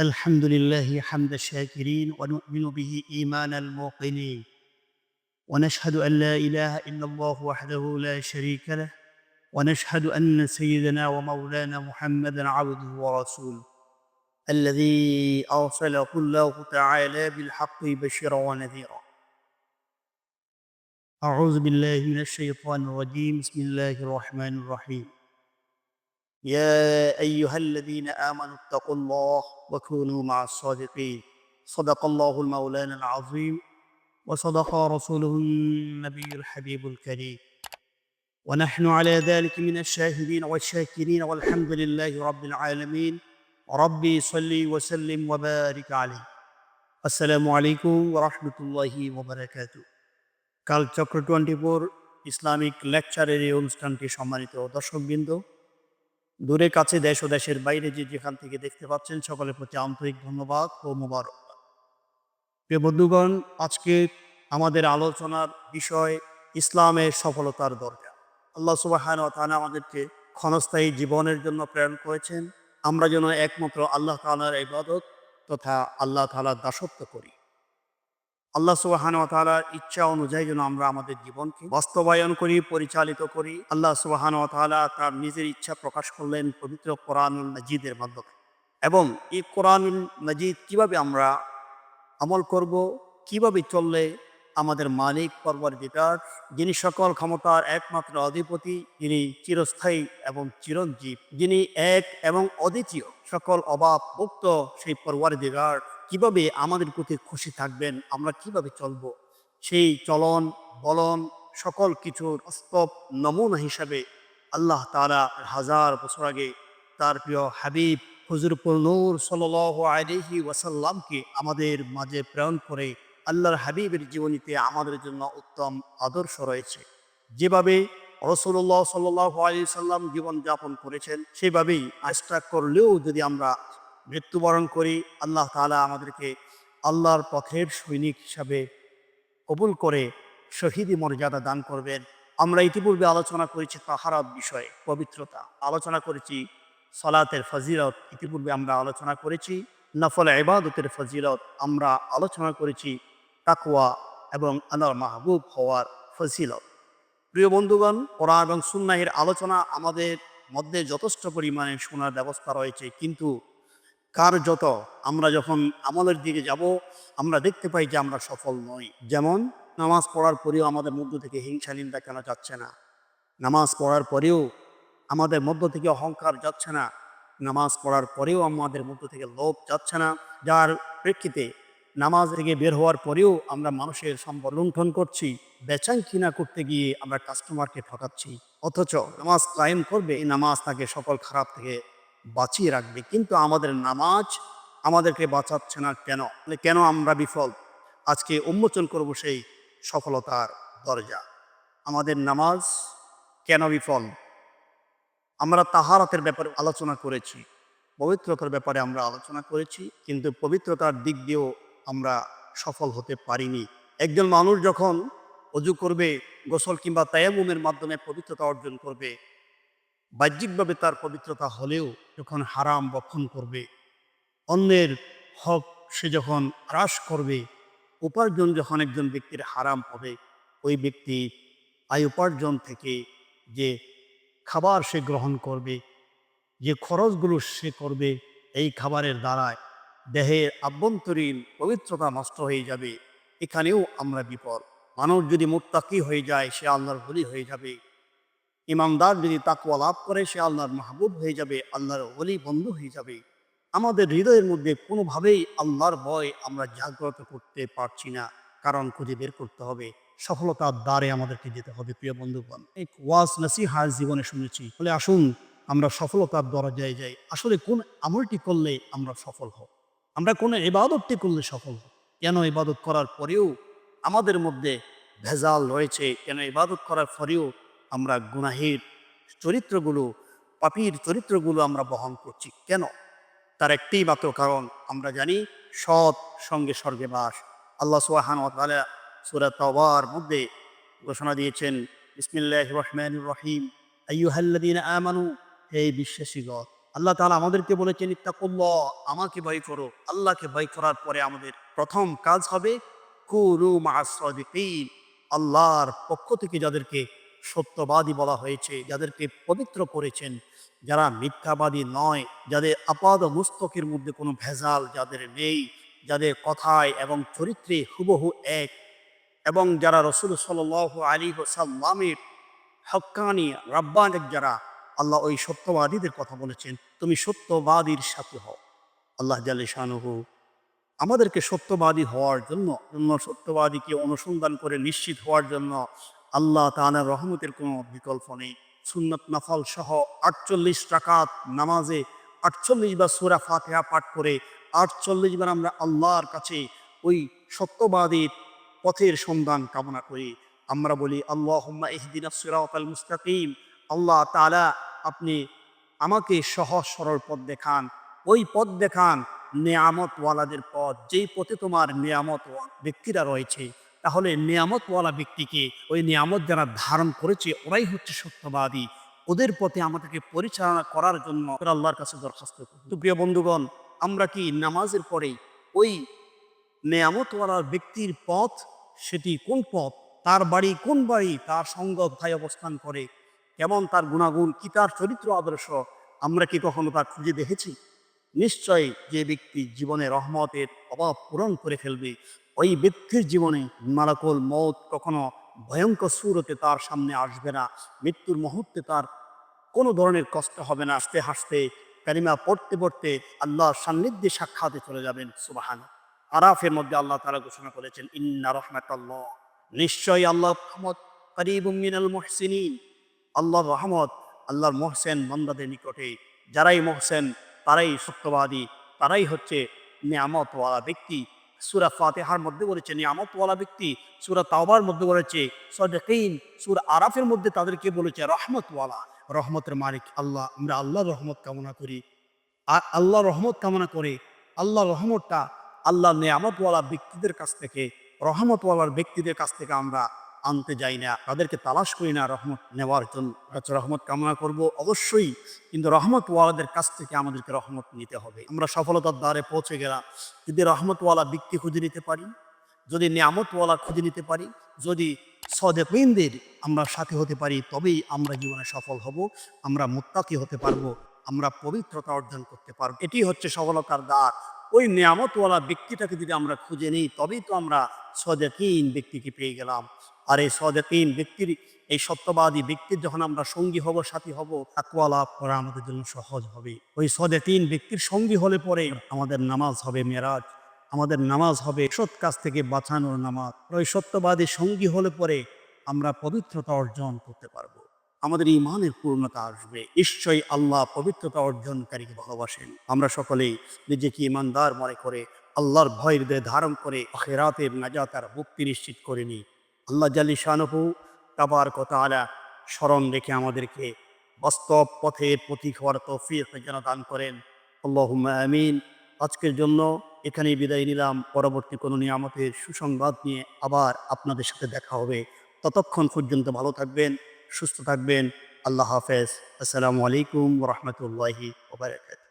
الحمد لله حمد الشاكرين ونؤمن به إيمان الموقنين. ونشهد أن لا إله إلا الله وحده لا شريك له. ونشهد أن سيدنا ومولانا محمدا عبده ورسوله. الذي ارسله الله تعالى بالحق بشيرا ونذيرا. أعوذ بالله من الشيطان الرجيم. بسم الله الرحمن الرحيم. يا ايها الذين امنوا اتقوا الله وكونوا مع الصادقين صدق الله المولانا العظيم وصدق رسوله النبي الحبيب الكريم ونحن على ذلك من الشاهدين والشاكرين والحمد لله رب العالمين ربي صل وسلم وبارك عليه السلام عليكم ورحمه الله وبركاته কাল চক্র twenty four Islamic লেকচারের এই অনুষ্ঠানটি সম্মানিত দর্শকবৃন্দ দূরে কাছে দেশ ও দেশের বাইরে যে যেখান থেকে দেখতে পাচ্ছেন, সকলের প্রতি আন্তরিক ধন্যবাদ ও মোবারক। প্রিয় বন্ধুগণ, আজকে আমাদের আলোচনার বিষয় ইসলামের সফলতার দরকার। আল্লাহ সুবাহান তাআলা আমাদেরকে ক্ষণস্থায়ী জীবনের জন্য প্রেরণ করেছেন। আমরা যেন একমাত্র আল্লাহ তালার ইবাদত তথা আল্লাহ তালার দাসত্ব করি। আল্লাহ সুবাহান তালার ইচ্ছা অনুযায়ী যেন আমরা আমাদের জীবনকে বাস্তবায়ন করি, পরিচালিত করি। আল্লাহ সুবাহান তালা তার নিজের ইচ্ছা প্রকাশ করলেন পবিত্র কোরআনুল মজিদের মাধ্যমে। এবং এই কোরআনুল মজিদ কীভাবে আমরা আমল করব, কীভাবে চললে আমাদের মালিক, পরবর্তীকার, যিনি সকল ক্ষমতার একমাত্র অধিপতি, যিনি চিরস্থায়ী এবং চিরঞ্জীব, যিনি এক এবং অদ্বিতীয় সকল অভাব মুক্ত সেই পরবর্তীকার কীভাবে আমাদের প্রতি খুশি থাকবেন, আমরা কীভাবে চলব? সেই চলন, বলন, সকল কিছুর অস্তব নমুনা হিসাবে আল্লাহ তারা হাজার বছর আগে তার প্রিয় হাবিব হুজুরপুল নূর সাল আলহি ওয়াসাল্লামকে আমাদের মাঝে প্রেরণ করে আল্লাহর হাবিবের জীবনীতে আমাদের জন্য উত্তম আদর্শ রয়েছে। যেভাবে রসুল্লাহ সাল্লাহ আলি সাল্লাম জীবনযাপন করেছেন, সেভাবেই আশা করলেও যদি আমরা মৃত্যুবরণ করি, আল্লাহ তালা আমাদেরকে আল্লাহর পথের সৈনিক হিসাবে কবুল করে শহীদি মর্যাদা দান করবেন। আমরা ইতিপূর্বে আলোচনা করেছি তাহারাত বিষয়ে, পবিত্রতা। আলোচনা করেছি সলাতের ফজিলত, ইতিপূর্বে আমরা আলোচনা করেছি নফল ইবাদতের ফজিলত, আমরা আলোচনা করেছি তাকুয়া এবং আনার মাহবুব হওয়ার ফজিলত। প্রিয় বন্ধুগণ, কোরআন এবং সুন্নাহের আলোচনা আমাদের মধ্যে যথেষ্ট পরিমাণে শোনার ব্যবস্থা রয়েছে, কিন্তু কার যত, আমরা যখন আমলের দিকে যাব, আমরা দেখতে পাই যে আমরা সফল নই। যেমন, নামাজ পড়ার পরেও আমাদের মধ্য থেকে হিংসা, নিন্দা কেন যাচ্ছে না? নামাজ পড়ার পরেও আমাদের মধ্য থেকে অহংকার যাচ্ছে না। নামাজ পড়ার পরেও আমাদের মধ্য থেকে লোভ যাচ্ছে না। যার প্রেক্ষিতে নামাজ থেকে বের হওয়ার পরেও আমরা মানুষের সম্পদ লুণ্ঠন করছি, বেচাং কিনা করতে গিয়ে আমরা কাস্টমারকে ঠকাচ্ছি। অথচ নামাজ কায়েম করবে, এই নামাজ তাকে সকল খারাপ থেকে বাঁচিয়ে রাখবে। কিন্তু আমাদের নামাজ আমাদেরকে বাঁচাচ্ছে না কেন? মানে কেন আমরা বিফল? আজকে উন্মোচন করব সেই সফলতার দরজা। আমাদের নামাজ কেন বিফল? আমরা তাহারাতের ব্যাপারে আলোচনা করেছি, পবিত্রতার ব্যাপারে আমরা আলোচনা করেছি, কিন্তু পবিত্রতার দিক দিয়েও আমরা সফল হতে পারিনি। একজন মানুষ যখন অজু করবে, গোসল কিংবা তায়ামুমের মাধ্যমে পবিত্রতা অর্জন করবে বাহ্যিকভাবে তার পবিত্রতা হলেও যখন হারাম বক্ষণ করবে, অন্যের হক সে যখন হ্রাস করবে, উপার্জন যখন একজন ব্যক্তির হারাম হবে, ওই ব্যক্তি আয় উপার্জন থেকে যে খাবার সে গ্রহণ করবে, যে খরচগুলো সে করবে, এই খাবারের দ্বারায় দেহের আভ্যন্তরীণ পবিত্রতা নষ্ট হয়ে যাবে। এখানেও আমরা বিপদ। মানুষ যদি মোত্তাকি হয়ে যায়, সে আল্লাহর বলি হয়ে যাবে। ইমানদার যদি তাকুয়া লাভ করে, সে আল্লাহর মাহবুব হয়ে যাবে, আল্লাহর অলি বন্ধু হয়ে যাবে। আমাদের হৃদয়ের মধ্যে কোনোভাবেই আল্লাহর ভয় আমরা জাগ্রত করতে পারছি না। কারণ খুঁজে বের করতে হবে। সফলতার দ্বারে আমাদেরকে যেতে হবে, প্রিয় বন্ধুগণ। এই ওয়াজ নাসিহার জীবনে শুনেছি। বলে, আসুন, আমরা সফলতার দরজায় যাই। আসলে কোন আমলটি করলে আমরা সফল হব? আমরা কোন ইবাদতটি করলে সফল হব? কেন ইবাদত করার পরেও আমাদের মধ্যে ভেজাল রয়েছে? কেন ইবাদত করার পরেও আমরা গুনাহের চরিত্রগুলো, পাপির চরিত্রগুলো আমরা বহন করছি। কেন? তার একটি মাত্র কারণ আমরা জানি, সৎ সঙ্গে স্বর্গে বাস। আল্লাহ সুহান সুরা মধ্যে ঘোষণা দিয়েছেন বিসমিল্লাহ রহমান রহিম আইয়ুহাল্লাদিন আমানু, হে বিশ্বাসীগণ। আল্লাহ তাআলা আমাদেরকে বলেছেন, ইত্তাকুল্লাহ, আমাকে ভয় করো। আল্লাহকে ভয় করার পরে আমাদের প্রথম কাজ হবে কুনু মা'আস সাদিকিন। আল্লাহর পক্ষ থেকে যাদেরকে সত্যবাদী বলা হয়েছে, যাদেরকে পবিত্র করেছেন, যারা মিথ্যাবাদী নয়, যাদের আপাদ মুস্তকের মধ্যে কোনো ভেজাল যাদের নেই, যাদের কথায় এবং চরিত্রে হুবহু এক, এবং যারা রসুল সাল আলী সাল্লামের হক্কানি রাব্বানের যারা, আল্লাহ ওই সত্যবাদীদের কথা বলেছেন, তুমি সত্যবাদীর সাথে হও। আল্লাহ জালে শাহনুহু আমাদেরকে সত্যবাদী হওয়ার জন্য জন্য, সত্যবাদীকে অনুসন্ধান করে নিশ্চিত হওয়ার জন্য আল্লাহ তাআলার রহমতের কোনো বিকল্প নেই। সুন্নত নাফল সহ আটচল্লিশ টাকাত নামাজে আটচল্লিশ বার সুরা ফাতিহা পাঠ করে আটচল্লিশ বার আমরা আল্লাহর কাছে ওই সত্যবাদীর পথের সন্ধান কামনা করি। আমরা বলি আল্লাহ ইহদিনা সিরাতাল মুস্তাকিম। আল্লাহ তাআলা আপনি আমাকে সহজ সরল পথ দেখান। ওই পথ দেখান নেয়ামতওয়ালাদের পথ। যেই পথে তোমার নেয়ামত ব্যক্তিরা রয়েছে তাহলে নিয়ামতওয়ালা ব্যক্তিকে ওই নিয়ামত যারা ধারণ করেছে, ওরাই হচ্ছে সত্যবাদী। ওদের পথে আমাদেরকে পরিচালনা করার জন্য আল্লাহর কাছে দরখাস্ত তো প্রিয় বন্ধুগণ, আমরা কি নামাজের পরে ওই নেয়ামতওয়ালার ব্যক্তির পথ, সেটি কোন পথ? তার বাড়ি কোন বাড়ি? তার সঙ্গ কোথায় অবস্থান করে? কেমন তার গুণাগুণ? কি তার চরিত্র আদর্শ? আমরা কি কখনো তা খুঁজে দেখেছি? নিশ্চয়ই যে ব্যক্তি জীবনে রহমতের অভাব পূরণ করে ফেলবে। ওই ব্যক্তির জীবনে মালাকুল মত কখনো ভয়ঙ্কর সুরতে তার সামনে আসবে না, মৃত্যুর মুহূর্তে তার কোনো ধরনের কষ্ট হবে না। হাসতে হাসতে, কালিমা পড়তে পড়তে আল্লাহর সান্নিধ্যে সাক্ষাতে চলে যাবেন সুবাহান আরাফের মধ্যে আল্লাহ তারা ঘোষণা করেছেন, ইন্না রহমাতাল্লাহ। নিশ্চয়ই আল্লাহ রহমত করিবুম মিনাল মুহসিনিন। আল্লাহর রহমত আল্লাহর মোহসেন বন্দাদের নিকটে। যারাই মোহসেন, তারাই সত্যবাদী, তারাই হচ্ছে নিয়ামতওয়ালা ব্যক্তি। সুরা ফাতেহার মধ্যে বলেছে নিয়ামতওয়ালা ব্যক্তি সুরা তাওবার মধ্যে বলেছে, সদেকিন, সুর আরাফের মধ্যে তাদেরকে বলেছে রহমতওয়ালা রহমতের মালিক আল্লাহ, আমরা আল্লাহর রহমত কামনা করি। আর আল্লাহ রহমত কামনা করে আল্লাহ রহমতটা আল্লাহ নিয়ামতওয়ালা ব্যক্তিদের কাছ থেকে রহমতওয়ালার ব্যক্তিদের কাছ থেকে আমরা আনতে যাই না, তাদেরকে তালাশ করি না রহমত নেওয়ার জন্য। রহমত কামনা করব। অবশ্যই কিন্তু রহমতওয়ালাদের কাছ থেকে আমাদেরকে রহমত নিতে হবে। আমরা সফলতার দ্বারে পৌঁছে গেলাম। যদি রহমতওয়ালা ব্যক্তি খুঁজে নিতে পারি, যদি নিয়ামতওয়ালা খুঁজে নিতে পারি, যদি সদেকিনদের আমরা সাথে হতে পারি, তবেই আমরা জীবনে সফল হব, আমরা মুত্তাকি হতে পারব, আমরা পবিত্রতা অর্জন করতে পারব। এটি হচ্ছে সফলতার দ্বার। ওই নিয়ামতওয়ালা ব্যক্তিটাকে যদি আমরা খুঁজে নিই, তবেই তো আমরা সদেকিন ব্যক্তিকে পেয়ে গেলাম। আর এই সদেকিন ব্যক্তির, এই সত্যবাদী ব্যক্তির যখন আমরা সঙ্গী হব, সাথী হব তাকুয়া লাভ করা আমাদের জন্য সহজ হবে। ওই সদেকিন ব্যক্তির সঙ্গী হলে পরে আমাদের নামাজ হবে মেরাজ, আমাদের নামাজ হবে সৎ কাজ থেকে বাঁচানোর নামাজ। ওই সত্যবাদী সঙ্গী হলে পরে আমরা পবিত্রতা অর্জন করতে পারব। আমাদের ইমানের পূর্ণতা আসবে। নিশ্চয়ই আল্লাহ পবিত্রতা অর্জনকারীকে ভালোবাসেন। আমরা সকলেই নিজেকে ইমানদার মনে করে আল্লাহর ভয় হৃদয়ে ধারণ করে আখেরাতের নাজাত আর মুক্তি নিশ্চিত করে নিই। আল্লাহ জালি শানহু তাবার কথা আলা স্মরণ রেখে আমাদেরকে বাস্তব পথের প্রতীক হওয়ার তৌফিক যেন দান করেন। আল্লাহ আমিন। আজকের জন্য এখানেই বিদায় নিলাম। পরবর্তী কোনো নিয়ামতের সুসংবাদ নিয়ে আবার আপনাদের সাথে দেখা হবে। ততক্ষণ পর্যন্ত ভালো থাকবেন, সুস্থ থাকবেন। আল্লাহ হাফেজ। আসসালামু আলাইকুম রহমতুল্লাহি ওবরাকাত